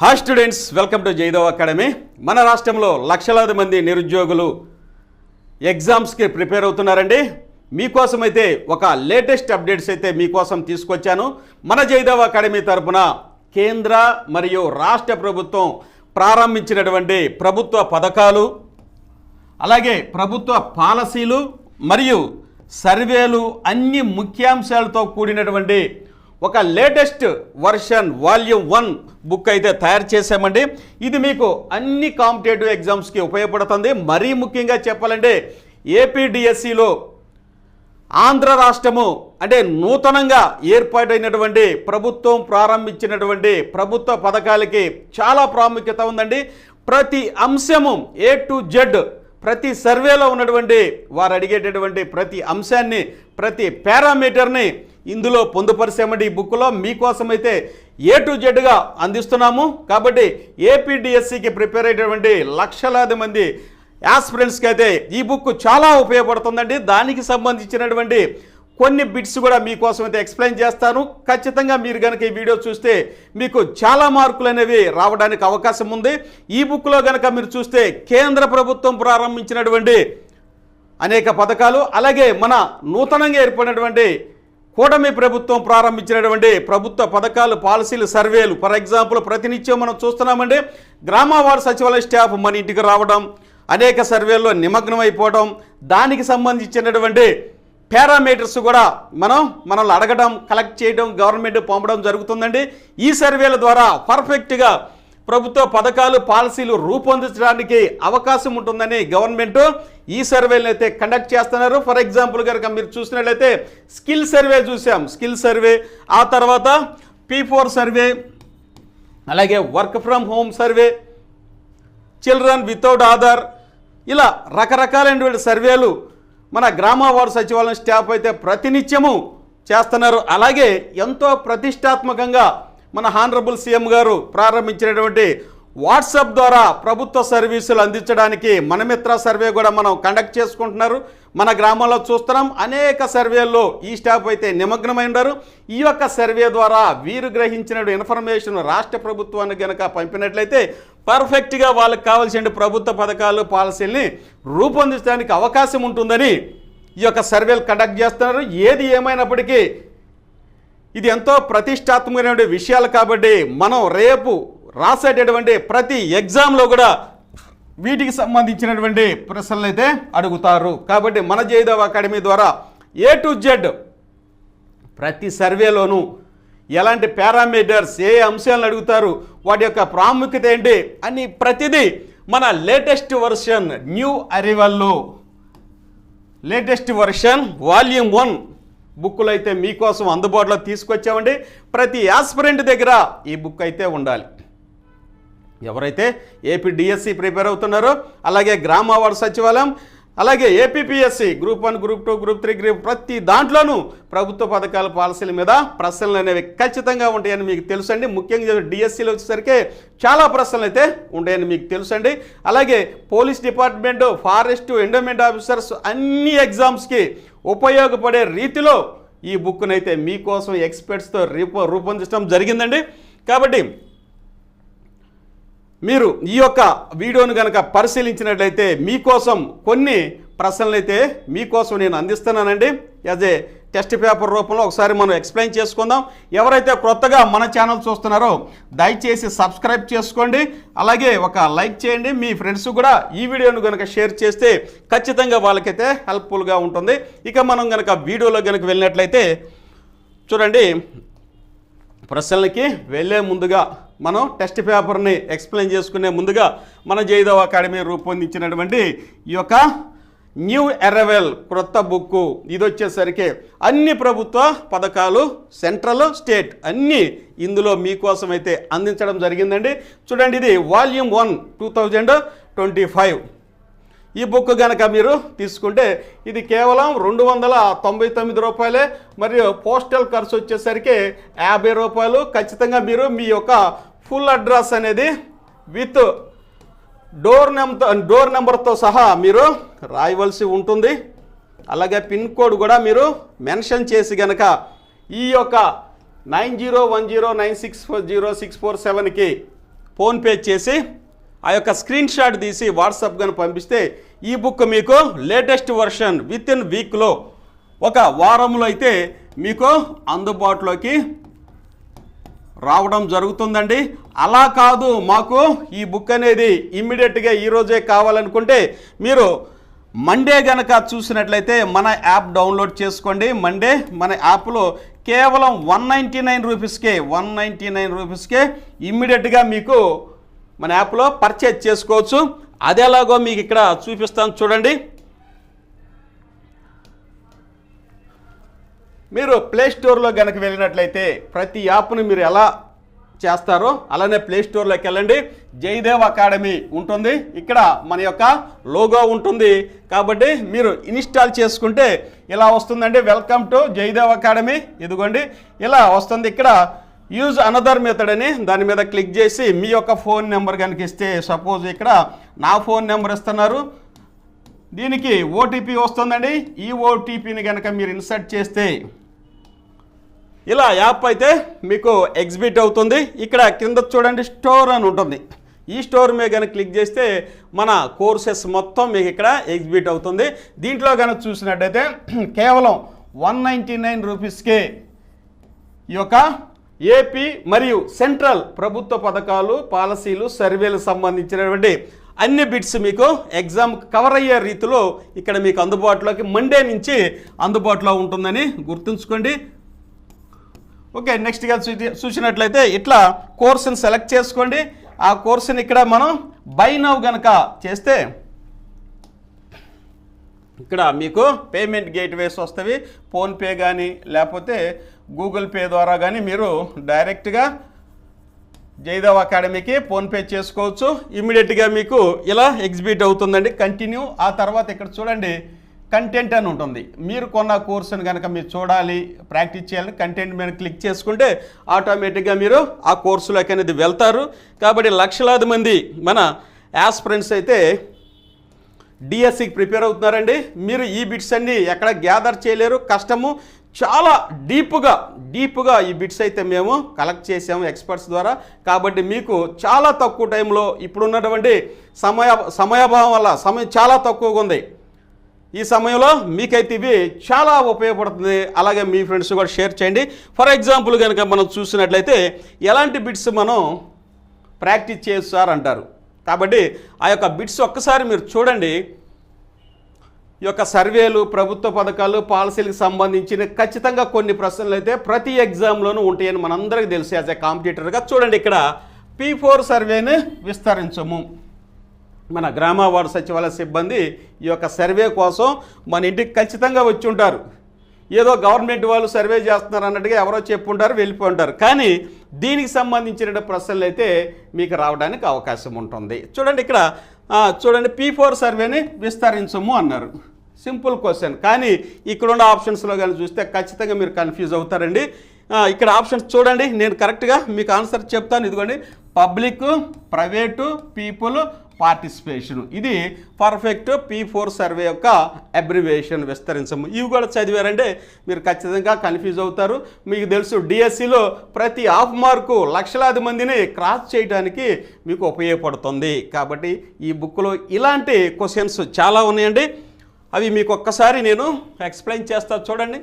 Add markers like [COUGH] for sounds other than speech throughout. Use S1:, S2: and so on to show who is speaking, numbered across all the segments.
S1: Hi students welcome to Jaidev academy మన రాష్ట్రంలో లక్షలాది మంది నిరుద్యోగులు ఎగ్జామ్స్కి ప్రిపేర్ అవుతున్నారండి. మీకోసం అయితే ఒక లేటెస్ట్ అప్డేట్స్ అయితే మీకోసం తీసుకొచ్చాను. మన జైదవ్ అకాడమీ తరపున కేంద్ర మరియు రాష్ట్ర ప్రభుత్వం ప్రారంభించినటువంటి ప్రభుత్వ పథకాలు అలాగే ప్రభుత్వ పాలసీలు మరియు సర్వేలు అన్ని ముఖ్యాంశాలతో కూడినటువంటి ఒక latest version volume one book అయితే తయారు చేశామండి. ఇది మీకు అన్ని కాంపిటేటివ్ ఎగ్జామ్స్కి ఉపయోగపడుతుంది. మరీ ముఖ్యంగా చెప్పాలంటే ఏపీడిఎస్సిలో ఆంధ్ర రాష్ట్రము అంటే నూతనంగా ఏర్పాటైనటువంటి ప్రభుత్వం ప్రారంభించినటువంటి ప్రభుత్వ పథకాలకి చాలా ప్రాముఖ్యత ఉందండి. ప్రతి అంశము ఏ టు జెడ్ ప్రతి సర్వేలో ఉన్నటువంటి వారు అడిగేటటువంటి ప్రతి అంశాన్ని ప్రతి పారామీటర్ని ఇందులో పొందుపరిచామండి ఈ బుక్లో మీకోసం అయితే ఏ టు జెడ్గా అందిస్తున్నాము. కాబట్టి ఏపీడిఎస్సికి ప్రిపేర్ అయ్యేటువంటి లక్షలాది మంది యాస్పిరెంట్స్కి అయితే ఈ బుక్ చాలా ఉపయోగపడుతుందండి. దానికి సంబంధించినటువంటి కొన్ని బిట్స్ కూడా మీకోసం అయితే ఎక్స్ప్లెయిన్ చేస్తాను. ఖచ్చితంగా మీరు కనుక ఈ వీడియో చూస్తే మీకు చాలా మార్కులు అనేవి రావడానికి అవకాశం ఉంది. ఈ బుక్లో కనుక మీరు చూస్తే కేంద్ర ప్రభుత్వం ప్రారంభించినటువంటి అనేక పథకాలు అలాగే మన నూతనంగా ఏర్పడినటువంటి కూటమి ప్రభుత్వం ప్రారంభించినటువంటి ప్రభుత్వ పథకాలు పాలసీలు సర్వేలు ఫర్ ఎగ్జాంపుల్ ప్రతినిత్యం మనం చూస్తున్నామండి. గ్రామవారి సచివాలయ స్టాఫ్ మన ఇంటికి రావడం అనేక సర్వేల్లో నిమగ్నం అయిపోవడం దానికి సంబంధించినటువంటి పారామీటర్స్ కూడా మనం మనల్ని అడగడం కలెక్ట్ చేయడం గవర్నమెంట్ పంపడం జరుగుతుందండి. ఈ సర్వేల ద్వారా పర్ఫెక్ట్గా ప్రభుత్వ పథకాలు పాలసీలు రూపొందించడానికి అవకాశం ఉంటుందని గవర్నమెంట్ ఈ సర్వేలను అయితే కండక్ట్ చేస్తున్నారు. ఫర్ ఎగ్జాంపుల్ కనుక మీరు చూసినట్లయితే స్కిల్ సర్వే చూసాం. స్కిల్ సర్వే ఆ తర్వాత పీ ఫోర్ సర్వే అలాగే work from home survey children without Aadhaar ఇలా రకరకాలైనటువంటి సర్వేలు మన గ్రామవారి సచివాలయం స్టాఫ్ అయితే ప్రతినిత్యము చేస్తున్నారు. అలాగే ఎంతో ప్రతిష్టాత్మకంగా మన హానరబుల్ సీఎం గారు ప్రారంభించినటువంటి వాట్సాప్ ద్వారా ప్రభుత్వ సర్వీసులు అందించడానికి మనమిత్ర సర్వే కూడా మనం కండక్ట్ చేసుకుంటున్నారు. మన గ్రామంలో చూస్తున్నాం అనేక సర్వేల్లో ఈ స్టాఫ్ అయితే నిమగ్నమై ఉన్నారు. ఈ యొక్క సర్వే ద్వారా వీరు గ్రహించిన ఇన్ఫర్మేషన్ రాష్ట్ర ప్రభుత్వానికి కనుక పంపినట్లయితే పర్ఫెక్ట్గా వాళ్ళకి కావాల్సిన ప్రభుత్వ పథకాలు పాలసీల్ని రూపొందించడానికి అవకాశం ఉంటుందని ఈ యొక్క సర్వేలు కండక్ట్ చేస్తున్నారు. ఏది ఏమైనప్పటికీ ఇది ఎంతో ప్రతిష్టాత్మకమైన విషయాలు కాబట్టి మనం రేపు రాసేటటువంటి ప్రతి ఎగ్జామ్లో కూడా వీటికి సంబంధించినటువంటి ప్రశ్నలు అయితే అడుగుతారు. కాబట్టి మన జయదేవ్ అకాడమీ ద్వారా ఏ టు జెడ్ ప్రతి సర్వేలోనూ ఎలాంటి పారామీటర్స్ ఏ అంశాలను అడుగుతారు వాటి యొక్క ప్రాముఖ్యత ఏంటి అని ప్రతిదీ మన లేటెస్ట్ వర్షన్ న్యూ అరివల్లో లేటెస్ట్ వర్షన్ వాల్యూమ్ వన్ బుక్కులు అయితే మీకోసం అందుబాటులో తీసుకొచ్చామండి. ప్రతి యాస్పిరెంట్ దగ్గర ఈ బుక్ అయితే ఉండాలి. ఎవరైతే ఏపీ డిఎస్సి ప్రిపేర్ అవుతున్నారో అలాగే గ్రామ వార్డు సచివాలయం అలాగే APPSC group one group two group three group ప్రతి దాంట్లోనూ ప్రభుత్వ పథకాల పాలసీల మీద ప్రశ్నలు అనేవి ఖచ్చితంగా ఉంటాయని మీకు తెలుసండి. ముఖ్యంగా డిఎస్సిలో వచ్చేసరికి చాలా ప్రశ్నలు అయితే ఉంటాయని మీకు తెలుసండి. అలాగే police department forest endowment officers అన్ని ఎగ్జామ్స్కి ఉపయోగపడే రీతిలో ఈ బుక్నైతే మీకోసం ఎక్స్పర్ట్స్తో రూప రూపొందించడం జరిగిందండి. కాబట్టి మీరు ఈ యొక్క వీడియోను కనుక పరిశీలించినట్లయితే మీకోసం కొన్ని ప్రశ్నలు అయితే మీకోసం నేను అందిస్తున్నానండి. యాజ్ ఏ టెస్ట్ పేపర్ రూపంలో ఒకసారి మనం ఎక్స్ప్లెయిన్ చేసుకుందాం. ఎవరైతే కొత్తగా మన ఛానల్ చూస్తున్నారో దయచేసి సబ్స్క్రైబ్ చేసుకోండి. అలాగే ఒక లైక్ చేయండి. మీ ఫ్రెండ్స్ కూడా ఈ వీడియోను కనుక షేర్ చేస్తే ఖచ్చితంగా వాళ్ళకైతే హెల్ప్ఫుల్గా ఉంటుంది. ఇక మనం కనుక వీడియోలో కనుక వెళ్ళినట్లయితే చూడండి ప్రశ్నలకి వెళ్ళే ముందుగా మనం టెస్ట్ పేపర్ని ఎక్స్ప్లెయిన్ చేసుకునే ముందుగా మన జైదవ్ అకాడమీ రూపొందించినటువంటి ఈ యొక్క న్యూ ఎరవెల్ క్రొత్త బుక్కు. ఇది వచ్చేసరికి అన్ని ప్రభుత్వ పథకాలు సెంట్రల్ స్టేట్ అన్నీ ఇందులో మీకోసం అయితే అందించడం జరిగిందండి. చూడండి ఇది volume one two thousand twenty five. ఈ బుక్ కనుక మీరు తీసుకుంటే ఇది కేవలం రెండు వందల తొంభై తొమ్మిది రూపాయలే. మరియు పోస్టల్ ఖర్చు వచ్చేసరికి యాభై రూపాయలు. ఖచ్చితంగా మీరు మీ యొక్క ఫుల్ అడ్రస్ అనేది విత్ డోర్ నెంబర్ డోర్ నెంబర్తో సహా మీరు రాయవలసి ఉంటుంది. అలాగే పిన్ కోడ్ కూడా మీరు మెన్షన్ చేసి గనక ఈ యొక్క nine zero one zero nine six four zero six four సెవెన్కి ఫోన్పే చేసి ఆ యొక్క స్క్రీన్ షాట్ తీసి వాట్సాప్ కానీ పంపిస్తే ఈ బుక్ మీకు లేటెస్ట్ వర్షన్ విత్ ఇన్ వీక్లో ఒక వారంలో అయితే మీకు అందుబాటులోకి రావడం జరుగుతుందండి. అలా కాదు మాకు ఈ బుక్ అనేది ఇమ్మీడియట్గా ఈరోజే కావాలనుకుంటే మీరు మండే గనక చూసినట్లయితే మన యాప్ డౌన్లోడ్ చేసుకోండి. మండే మన యాప్లో కేవలం వన్ నైంటీ నైన్ రూపీస్కే వన్ నైంటీ నైన్ రూపీస్కే ఇమ్మీడియట్గా మీకు మన యాప్లో పర్చేజ్ చేసుకోవచ్చు. అది ఎలాగో మీకు ఇక్కడ చూపిస్తాను చూడండి. మీరు ప్లే స్టోర్లో కనుక వెళ్ళినట్లయితే ప్రతి యాప్ను మీరు ఎలా చేస్తారో అలానే ప్లే స్టోర్లోకి వెళ్ళండి. జయదేవ్ అకాడమీ ఉంటుంది. ఇక్కడ మన యొక్క లోగో ఉంటుంది. కాబట్టి మీరు ఇన్స్టాల్ చేసుకుంటే ఇలా వస్తుందండి. Welcome to Jayadev academy. ఇదిగోండి. ఇలా వస్తుంది ఇక్కడ. యూజ్ అనదర్ మెథడ్ అని దాని మీద క్లిక్ చేసి మీ యొక్క ఫోన్ నెంబర్ కనుక ఇస్తే సపోజ్ ఇక్కడ నా ఫోన్ నెంబర్ ఇస్తున్నారు. దీనికి ఓటీపీ వస్తుందండి. ఈ ఓటీపీని కనుక మీరు ఇన్సర్ట్ చేస్తే ఇలా యాప్ అయితే మీకు ఎగ్జిబిట్ అవుతుంది. ఇక్కడ కింద చూడండి స్టోర్ అని ఉంటుంది. ఈ స్టోర్ మీద కనుక క్లిక్ చేస్తే మన కోర్సెస్ మొత్తం మీకు ఇక్కడ ఎగ్జిబిట్ అవుతుంది. దీంట్లో కనుక చూసినట్టయితే [CLEARS THROAT] కేవలం వన్ నైంటీ నైన్ రూపీస్కే ఈ యొక్క ఏపీ మరియు సెంట్రల్ ప్రభుత్వ పథకాలు పాలసీలు సర్వేలు సంబంధించినటువంటి అన్ని బిట్స్ మీకు ఎగ్జామ్ కవర్ అయ్యే రీతిలో ఇక్కడ మీకు అందుబాటులోకి మండే నుంచి అందుబాటులో ఉంటుందని గుర్తుంచుకోండి. ఓకే నెక్స్ట్గా చూ చూసినట్లయితే ఇట్లా కోర్సుని సెలెక్ట్ చేసుకోండి. ఆ కోర్సుని ఇక్కడ మనం బై నవ్ గనక చేస్తే ఇక్కడ మీకు పేమెంట్ గేట్వేస్ వస్తవి. ఫోన్పే కానీ లేకపోతే గూగుల్ పే ద్వారా కానీ మీరు డైరెక్ట్గా జయదేవ్ అకాడమీకి ఫోన్పే చేసుకోవచ్చు. ఇమీడియట్గా మీకు ఇలా ఎగ్జిబిట్ అవుతుందండి. కంటిన్యూ ఆ తర్వాత ఇక్కడ చూడండి. కంటెంట్ అని ఉంటుంది. మీరు కొన్న కోర్సును కనుక మీరు చూడాలి ప్రాక్టీస్ చేయాలని కంటెంట్ మీద క్లిక్ చేసుకుంటే ఆటోమేటిక్గా మీరు ఆ కోర్సులోకి అనేది వెళ్తారు. కాబట్టి లక్షలాది మంది మన యాస్పిరెంట్స్ అయితే డిఎస్సికి ప్రిపేర్ అవుతున్నారండి. మీరు ఈ బిట్స్ అన్ని ఎక్కడ గ్యాదర్ చేయలేరు. కష్టము. చాలా డీప్గా డీప్గా ఈ బిట్స్ అయితే మేము కలెక్ట్ చేసాము ఎక్స్పర్ట్స్ ద్వారా. కాబట్టి మీకు చాలా తక్కువ టైంలో ఇప్పుడున్నటువంటి సమయ సమయాభావం వల్ల సమయం చాలా తక్కువగా ఉంది. ఈ సమయంలో మీకైతే ఇవి చాలా ఉపయోగపడుతుంది. అలాగే మీ ఫ్రెండ్స్ కూడా షేర్ చేయండి. ఫర్ ఎగ్జాంపుల్ కనుక మనం చూసినట్లయితే ఎలాంటి బిట్స్ మనం ప్రాక్టీస్ చేయొచ్చు సార్ అంటారు కాబట్టి ఆ యొక్క బిట్స్ ఒక్కసారి మీరు చూడండి. ఈ యొక్క సర్వేలు ప్రభుత్వ పథకాలు పాలసీలకు సంబంధించిన ఖచ్చితంగా కొన్ని ప్రశ్నలు అయితే ప్రతి ఎగ్జామ్లోనూ ఉంటాయని మనందరికీ తెలుసు యాజ్ ఏ కాంపిటేటర్గా. చూడండి ఇక్కడ పీ ఫోర్ సర్వేని విస్తరించము. మన గ్రామ వార్డు సచివాలయ సిబ్బంది ఈ యొక్క సర్వే కోసం మన ఇంటికి ఖచ్చితంగా వచ్చి ఉంటారు. ఏదో గవర్నమెంట్ వాళ్ళు సర్వే చేస్తున్నారు అన్నట్టుగా ఎవరో చెప్పుంటారు వెళ్ళిపోయి ఉంటారు. కానీ దీనికి సంబంధించిన ప్రశ్నలు అయితే మీకు రావడానికి అవకాశం ఉంటుంది. చూడండి ఇక్కడ చూడండి పీ ఫోర్ సర్వేని విస్తరించము అన్నారు. సింపుల్ క్వశ్చన్ కానీ ఇక్కడ ఉన్న ఆప్షన్స్లో కానీ చూస్తే ఖచ్చితంగా మీరు కన్ఫ్యూజ్ అవుతారండి. ఇక్కడ ఆప్షన్స్ చూడండి. నేను కరెక్ట్గా మీకు ఆన్సర్ చెప్తాను. ఇదిగోండి. Public private people participation. ఇది పర్ఫెక్ట్ పీ ఫోర్ సర్వే యొక్క అబ్రివేషన్ విస్తరించము. ఇవి కూడా చదివారంటే మీరు ఖచ్చితంగా కన్ఫ్యూజ్ అవుతారు. మీకు తెలుసు డిఎస్సిలో ప్రతి హాఫ్ మార్కు లక్షలాది మందిని క్రాస్ చేయడానికి మీకు ఉపయోగపడుతుంది. కాబట్టి ఈ బుక్లో ఇలాంటి క్వశ్చన్స్ చాలా ఉన్నాయండి. అవి మీకు ఒక్కసారి నేను ఎక్స్ప్లెయిన్ చేస్తా. చూడండి.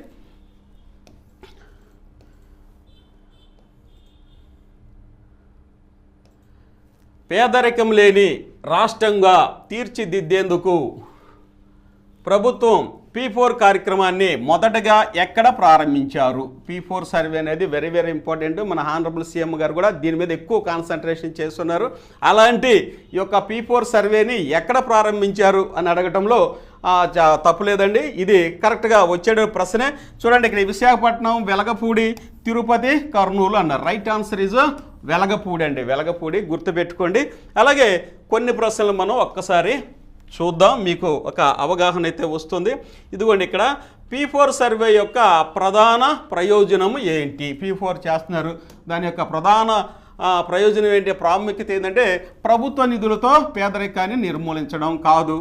S1: పేదరికం లేని రాష్ట్రంగా తీర్చిదిద్దేందుకు ప్రభుత్వం పీ ఫోర్ కార్యక్రమాన్ని మొదటగా ఎక్కడ ప్రారంభించారు? పీ ఫోర్ సర్వే అనేది వెరీ వెరీ ఇంపార్టెంట్. మన హానరబుల్ సీఎం గారు కూడా దీని మీద ఎక్కువ కాన్సన్ట్రేషన్ చేస్తున్నారు. అలాంటి ఈ యొక్క పీ ఫోర్ సర్వేని ఎక్కడ ప్రారంభించారు అని అడగటంలో ఆ, చా- తప్పులేదండి. ఇది కరెక్ట్గా వచ్చే ప్రశ్నే. చూడండి ఇక్కడ విశాఖపట్నం వెలగపూడి తిరుపతి కర్నూలు అన్నారు. రైట్ ఆన్సర్ ఇస్ వెలగపూడి అండి వెలగపూడి గుర్తుపెట్టుకోండి. అలాగే కొన్ని ప్రశ్నలు మనం ఒక్కసారి చూద్దాం మీకు ఒక అవగాహన అయితే వస్తుంది. ఇదిగోండి ఇక్కడ పీ ఫోర్ సర్వే యొక్క ప్రధాన ప్రయోజనం ఏంటి? పీ ఫోర్ చేస్తున్నారు. దాని యొక్క ప్రధాన ప్రయోజనం ఏంటి? ప్రాముఖ్యత ఏంటంటే ప్రభుత్వ నిధులతో పేదరికాన్ని నిర్మూలించడం కాదు.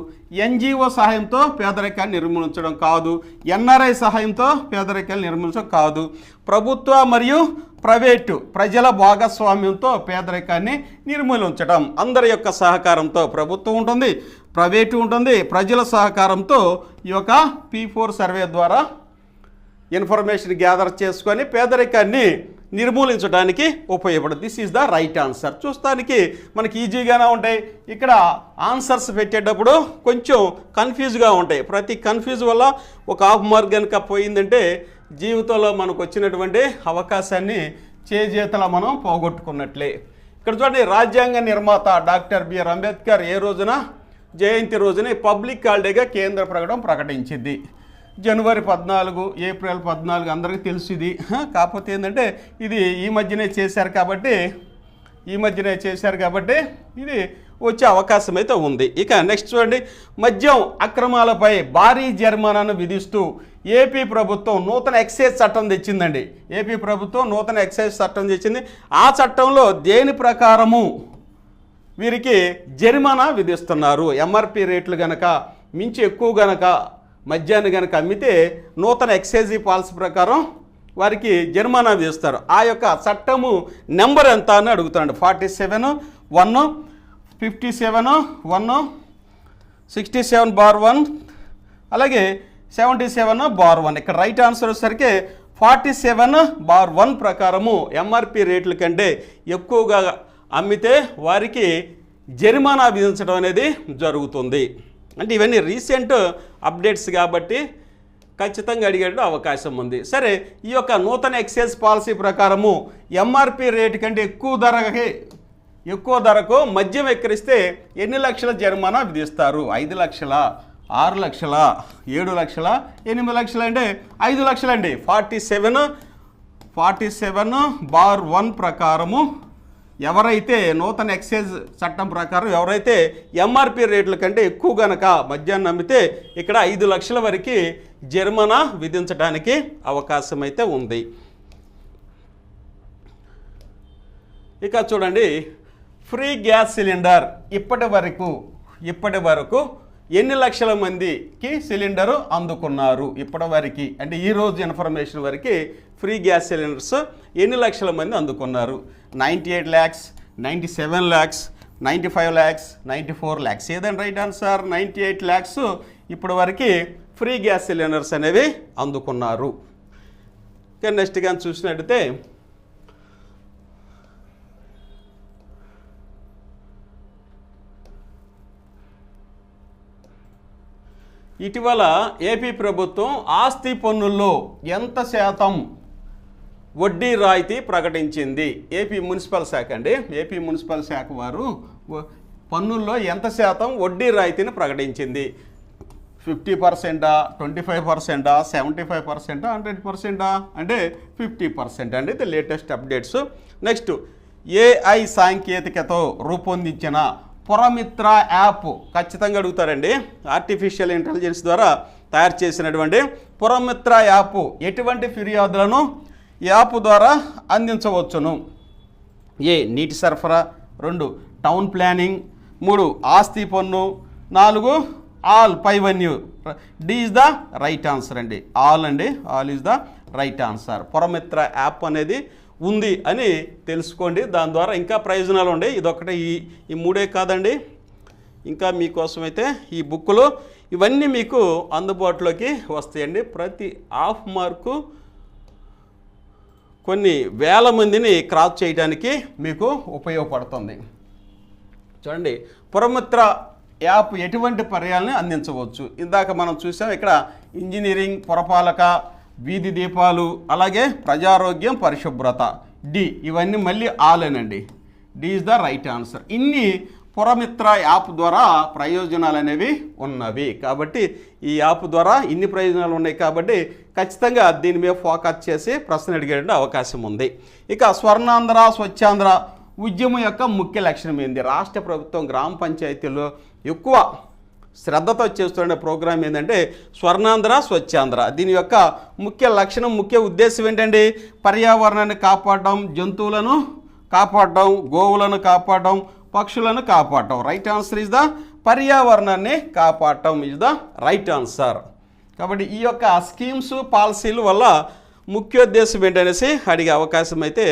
S1: ఎన్జిఓ సహాయంతో పేదరికాన్ని నిర్మూలించడం కాదు. ఎన్ఆర్ఐ సహాయంతో పేదరికాన్ని నిర్మూలించడం కాదు. ప్రభుత్వ మరియు ప్రైవేటు ప్రజల భాగస్వామ్యంతో పేదరికాన్ని నిర్మూలించడం అందరి యొక్క సహకారంతో ప్రభుత్వం ఉంటుంది ప్రైవేటు ఉంటుంది. ప్రజల సహకారంతో ఈ యొక్క పీ ఫోర్ సర్వే ద్వారా ఇన్ఫర్మేషన్ గ్యాదర్ చేసుకొని పేదరికాన్ని నిర్మూలించడానికి ఉపయోగపడుతుంది this is the right answer చూస్తానికి మనకి ఈజీగానే ఉంటాయి. ఇక్కడ ఆన్సర్స్ పెట్టేటప్పుడు కొంచెం కన్ఫ్యూజ్గా ఉంటాయి. ప్రతి కన్ఫ్యూజ్ వల్ల ఒక హాఫ్ మార్క్ కనుక పోయిందంటే జీవితంలో మనకు వచ్చినటువంటి అవకాశాన్ని చేజేతలా మనం పోగొట్టుకున్నట్లే. ఇక్కడ చూడండి రాజ్యాంగ నిర్మాత డాక్టర్ బిఆర్ అంబేద్కర్ ఏ రోజున? జయంతి రోజున పబ్లిక్ హాలిడేగా కేంద్ర ప్రకటన ప్రకటించింది. జనవరి పద్నాలుగు ఏప్రిల్ పద్నాలుగు అందరికీ తెలుసు ఇది. కాకపోతే ఏంటంటే ఇది ఈ మధ్యనే చేశారు కాబట్టి ఈ మధ్యనే చేశారు కాబట్టి ఇది వచ్చే అవకాశం అయితే ఉంది. ఇక నెక్స్ట్ చూడండి. మద్యం అక్రమాలపై భారీ జరిమానాను విధిస్తూ ఏపీ ప్రభుత్వం నూతన ఎక్సైజ్ చట్టం తెచ్చిందండి. ఏపీ ప్రభుత్వం నూతన ఎక్సైజ్ చట్టం తెచ్చింది. ఆ చట్టంలో దేని ప్రకారము వీరికి జరిమానా విధిస్తున్నారు? ఎంఆర్పి రేట్లు గనక మించి ఎక్కువ గనక మద్యాన్ని కనుక అమ్మితే నూతన ఎక్సైజీ పాలసీ ప్రకారం వారికి జరిమానా విధిస్తారు ఆ యొక్క చట్టము నెంబర్ ఎంత అని అడుగుతున్నాడు. Forty seven one fifty seven one sixty seven bar one అలాగే సెవెంటీ సెవెన్ బార్ వన్ ఇక్కడ రైట్ ఆన్సర్ వచ్చేసరికి ఫార్టీ సెవెన్ బార్ వన్ ప్రకారము ఎంఆర్పి రేట్ల కంటే ఎక్కువగా అమ్మితే వారికి జరిమానా విధించడం అనేది జరుగుతుంది. అంటే ఇవన్నీ రీసెంట్ అప్డేట్స్ కాబట్టి ఖచ్చితంగా అడిగేట అవకాశం ఉంది. సరే ఈ యొక్క నూతన ఎక్సైజ్ పాలసీ ప్రకారము ఎంఆర్పి రేటు కంటే ఎక్కువ ధరకి ఎక్కువ ధరకు మద్యం ఎక్కిరిస్తే ఎన్ని లక్షల జరిమానా విధిస్తారు? ఐదు లక్షల ఆరు లక్షల ఏడు లక్షల ఎనిమిది లక్షల అంటే ఐదు లక్షలండి. Forty seven forty seven bar one ప్రకారము ఎవరైతే నూతన ఎక్సైజ్ చట్టం ప్రకారం ఎవరైతే ఎంఆర్పి రేట్ల కంటే ఎక్కువ గనక మద్యాన్ని అమ్మితే ఇక్కడ ఐదు లక్షల వరకు జరిమానా విధించడానికి అవకాశం అయితే ఉంది. ఇక చూడండి ఫ్రీ గ్యాస్ సిలిండర్ ఇప్పటి వరకు ఇప్పటి వరకు ఎన్ని లక్షల మందికి సిలిండరు అందుకున్నారు? ఇప్పటివరకు అంటే ఈరోజు ఇన్ఫర్మేషన్ వరకు ఫ్రీ గ్యాస్ సిలిండర్స్ ఎన్ని లక్షల మంది అందుకున్నారు? Ninety eight lakhs ninety seven lakhs ninety five lakhs ninety four lakhs. ఏదండి right answer? Ninety eight lakhs. ఇప్పటి వరకు ఫ్రీ గ్యాస్ సిలిండర్స్ అనేవి అందుకున్నారు. ఇక నెక్స్ట్ కానీ చూసినట్టయితే ఇటీవల ఏపీ ప్రభుత్వం ఆస్తి పన్నుల్లో ఎంత శాతం వడ్డీ రాయితీ ప్రకటించింది. ఏపీ మున్సిపల్ శాఖ అండి. ఏపీ మున్సిపల్ శాఖ వారు పన్నుల్లో ఎంత శాతం వడ్డీ రాయితీని ప్రకటించింది? ఫిఫ్టీ పర్సెంటా ట్వంటీ ఫైవ్ పర్సెంటా సెవెంటీ ఫైవ్ పర్సెంటా హండ్రెడ్ పర్సెంటా అంటే ఫిఫ్టీ పర్సెంట్ అండి. ఇది లేటెస్ట్ అప్డేట్స్. నెక్స్ట్ ఏఐ సాంకేతికతో రూపొందించిన పురమిత్ర యాప్ ఖచ్చితంగా అడుగుతారండి. ఆర్టిఫిషియల్ ఇంటెలిజెన్స్ ద్వారా తయారు చేసినటువంటి పురమిత్ర యాప్ ఎటువంటి ఫిర్యాదులను యాప్ ద్వారా అందించవచ్చును. ఏ నీటి సరఫరా రెండు టౌన్ ప్లానింగ్ మూడు ఆస్తి పన్ను నాలుగు all పైవన్యూ D is the right answer అండి. ఆల్ అండి all is the right answer. Puramitra app అనేది ఉంది అని తెలుసుకోండి. దాని ద్వారా ఇంకా ప్రయోజనాలు ఉండే. ఇదొకటే ఈ ఈ మూడే కాదండి. ఇంకా మీకోసమైతే ఈ బుక్లో ఇవన్నీ మీకు అందుబాటులోకి వస్తాయండి. ప్రతి హాఫ్ మార్కు కొన్ని వేల మందిని క్రాస్ చేయడానికి మీకు ఉపయోగపడుతుంది. చూడండి పురమిత్ర యాప్ ఎటువంటి పర్యాలని అందించవచ్చు. ఇందాక మనం చూసాం ఇక్కడ ఇంజనీరింగ్ పురపాలక వీధి దీపాలు అలాగే ప్రజారోగ్యం పరిశుభ్రత డి. ఇవన్నీ మళ్ళీ ఆలేనండి. D is the right answer. ఇన్ని పురమిత్ర యాప్ ద్వారా ప్రయోజనాలు అనేవి ఉన్నవి. కాబట్టి ఈ యాప్ ద్వారా ఇన్ని ప్రయోజనాలు ఉన్నాయి కాబట్టి ఖచ్చితంగా దీని మీద ఫోకస్ చేసి ప్రశ్న అడిగే అవకాశం ఉంది. ఇక స్వర్ణాంధ్ర స్వచ్ఛాంధ్ర ఉద్యమం యొక్క ముఖ్య లక్షణం ఏంది? రాష్ట్ర ప్రభుత్వం గ్రామ పంచాయతీలో ఎక్కువ శ్రద్ధతో చేస్తున్న ప్రోగ్రాం ఏంటంటే స్వర్ణాంధ్ర స్వచ్ఛాంధ్ర. దీని యొక్క ముఖ్య లక్షణం ముఖ్య ఉద్దేశం ఏంటండి? పర్యావరణాన్ని కాపాడడం జంతువులను కాపాడడం గోవులను కాపాడడం పక్షులను కాపాడటం. రైట్ ఆన్సర్ ఇస్ ద పర్యావరణాన్ని కాపాడటం ఇస్ ద రైట్ ఆన్సర్ కాబట్టి ఈ యొక్క స్కీమ్స్ పాలసీలు వల్ల ముఖ్యోద్దేశం ఏంటనేసి అడిగే అవకాశం అయితే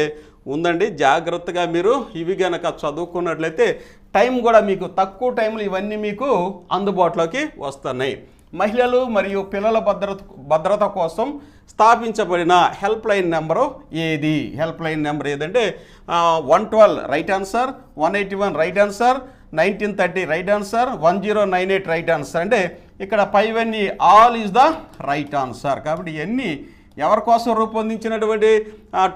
S1: ఉందండి. జాగ్రత్తగా మీరు ఇవి గనక చదువుకున్నట్లయితే టైం కూడా మీకు తక్కువ టైంలో ఇవన్నీ మీకు అందుబాటులోకి వస్తున్నాయి. మహిళలు మరియు పిల్లల భద్రత భద్రత కోసం స్థాపించబడిన హెల్ప్ లైన్ నెంబరు ఏది? హెల్ప్ లైన్ నెంబర్ ఏదంటే one twelve right answer one eighty one right answer nineteen thirty right answer one zero nine eight right answer. అంటే ఇక్కడ పైవన్నీ all is the right answer. కాబట్టి ఇవన్నీ ఎవరి కోసం రూపొందించినటువంటి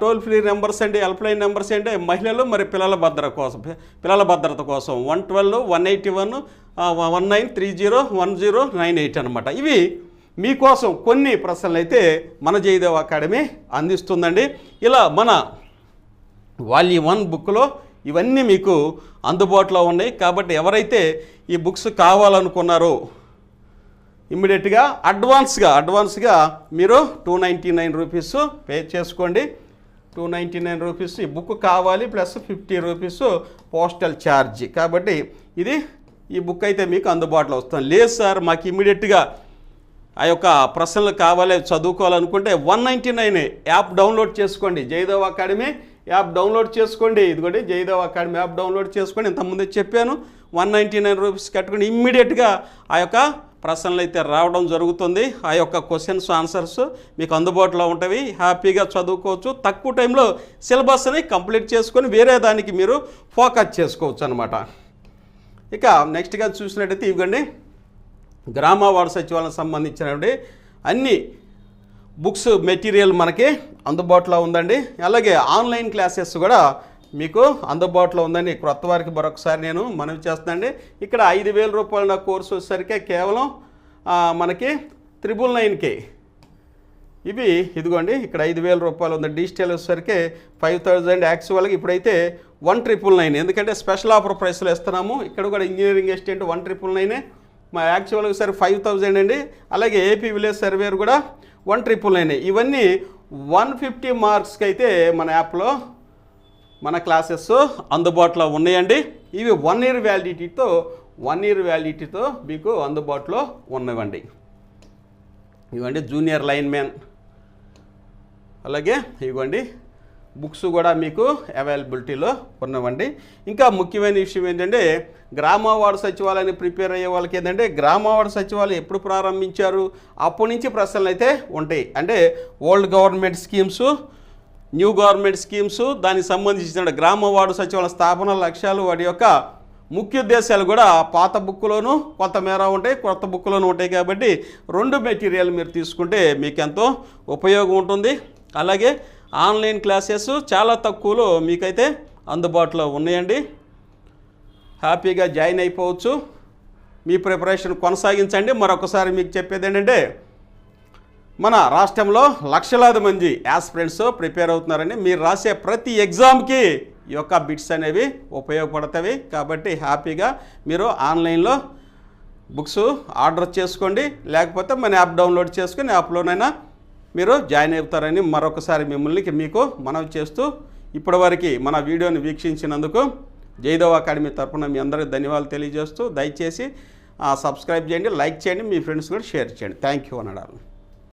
S1: టోల్ ఫ్రీ నెంబర్స్ అండి హెల్ప్ లైన్ నెంబర్స్ అంటే మహిళలు మరి పిల్లల భద్రత కోసం పిల్లల భద్రత కోసం. One twelve one eighty one one nine three zero one zero nine eight అనమాట ఇవి మీకోసం కొన్ని ప్రశ్నలు అయితే మన జయదేవ్ అకాడమీ అందిస్తుందండి. ఇలా మన వాల్యూ వన్ బుక్లో ఇవన్నీ మీకు అందుబాటులో ఉన్నాయి. కాబట్టి ఎవరైతే ఈ బుక్స్ కావాలనుకున్నారో ఇమ్మీడియట్గా అడ్వాన్స్గా అడ్వాన్స్గా మీరు two ninety nine rupees pay చేసుకోండి. టూ నైంటీ నైన్ రూపీస్ ఈ బుక్ కావాలి plus fifty rupees postal charge. కాబట్టి ఇది ఈ బుక్ అయితే మీకు అందుబాటులో వస్తుంది. లేదు సార్ మాకు ఇమీడియట్గా ఆ యొక్క ప్రశ్నలు కావాలి చదువుకోవాలనుకుంటే one ninety nine app download చేసుకోండి. జయదేవ్ అకాడమీ యాప్ డౌన్లోడ్ చేసుకోండి. ఇదిగోండి జయదేవ్ అకాడమీ యాప్ డౌన్లోడ్ చేసుకోండి ఇంతకుముందే చెప్పాను వన్ నైంటీ నైన్ రూపీస్ కట్టుకుని ఇమ్మీడియట్గా ఆ యొక్క ప్రశ్నలు అయితే రావడం జరుగుతుంది. ఆ యొక్క క్వశ్చన్స్ ఆన్సర్స్ మీకు అందుబాటులో ఉంటాయి. హ్యాపీగా చదువుకోవచ్చు. తక్కువ టైంలో సిలబస్ని కంప్లీట్ చేసుకొని వేరే దానికి మీరు ఫోకస్ చేసుకోవచ్చు అనమాట ఇక నెక్స్ట్గా చూసినట్టయితే ఇవ్వండి. గ్రామ వార్డు సచివాలయం సంబంధించినటువంటి అన్ని బుక్స్ మెటీరియల్ మనకి అందుబాటులో ఉందండి. అలాగే ఆన్లైన్ క్లాసెస్ కూడా మీకు అందుబాటులో ఉందని క్రొత్త వారికి మరొకసారి నేను మనవి చేస్తానండి. ఇక్కడ ఐదు వేల రూపాయల కోర్సు వచ్చేసరికి కేవలం మనకి త్రిబుల్ నైన్కి. ఇవి ఇదిగోండి ఇక్కడ ఐదు వేల రూపాయలు ఉంది డిజిటల్ వచ్చేసరికి ఫైవ్ థౌజండ్ యాక్చువల్గా ఇప్పుడైతే వన్ ట్రిపుల్ నైన్. ఎందుకంటే స్పెషల్ ఆఫర్ ప్రైస్లో ఇస్తున్నాము ఇక్కడ కూడా ఇంజనీరింగ్ అసిస్టెంట్ వన్ ట్రిపుల్ నైనే. మా యాక్చువల్గా సరే ఫైవ్ థౌజండ్ అండి. అలాగే ఏపీ విలేజ్ సర్వేర్ కూడా వన్ ట్రిపుల్ నైన్. ఇవన్నీ వన్ ఫిఫ్టీ మార్క్స్కి అయితే మన యాప్లో మన క్లాసెస్ అందుబాటులో ఉన్నాయండి. ఇవి వన్ ఇయర్ వ్యాలిడిటీతో వన్ ఇయర్ వ్యాలిడిటీతో మీకు అందుబాటులో ఉన్నవండి. ఇవ్వండి జూనియర్ లైన్ మ్యాన్. అలాగే ఇవ్వండి బుక్స్ కూడా మీకు అవైలబిలిటీలో ఉన్నవండి. ఇంకా ముఖ్యమైన విషయం ఏంటంటే గ్రామ సచివాలయాన్ని ప్రిపేర్ అయ్యే వాళ్ళకి ఏంటంటే గ్రామ సచివాలయం ఎప్పుడు ప్రారంభించారు? అప్పటి నుంచి ప్రశ్నలు అయితే ఉంటాయి. అంటే old government schemes new government schemes దానికి సంబంధించిన గ్రామ సచివాలయ స్థాపన లక్ష్యాలు వాటి యొక్క ముఖ్య ఉద్దేశాలు కూడా పాత బుక్లోను కొత్త మేర ఉంటాయి. కొత్త బుక్లోను ఉంటాయి కాబట్టి రెండు మెటీరియల్ మీరు తీసుకుంటే మీకు ఎంతో ఉపయోగం ఉంటుంది. అలాగే ఆన్లైన్ క్లాసెస్ చాలా తక్కువలో మీకైతే అందుబాటులో ఉన్నాయండి. హ్యాపీగా జాయిన్ అయిపోవచ్చు. మీ ప్రిపరేషన్ కొనసాగించండి. మరొకసారి మీకు చెప్పేది ఏంటంటే మన రాష్ట్రంలో లక్షలాది మంది యాస్పిరెంట్స్ ప్రిపేర్ అవుతున్నారని మీరు రాసే ప్రతి ఎగ్జామ్కి ఈ యొక్క బిట్స్ అనేవి ఉపయోగపడతాయి. కాబట్టి హ్యాపీగా మీరు ఆన్లైన్లో బుక్స్ ఆర్డర్ చేసుకోండి. లేకపోతే మన యాప్ డౌన్లోడ్ చేసుకుని యాప్లోనైనా మీరు జాయిన్ అవుతారని మరొకసారి మిమ్మల్ని మీకు మనవి చేస్తూ ఇప్పటివరకు మన వీడియోని వీక్షించినందుకు జైదవ్ అకాడమీ తరపున మీ అందరికీ ధన్యవాదాలు తెలియజేస్తూ దయచేసి ఆ, సబ్స్క్రైబ్ చేయండి లైక్ చేయండి మీ ఫ్రెండ్స్ కూడా షేర్ చేయండి. Thank you అనడాలు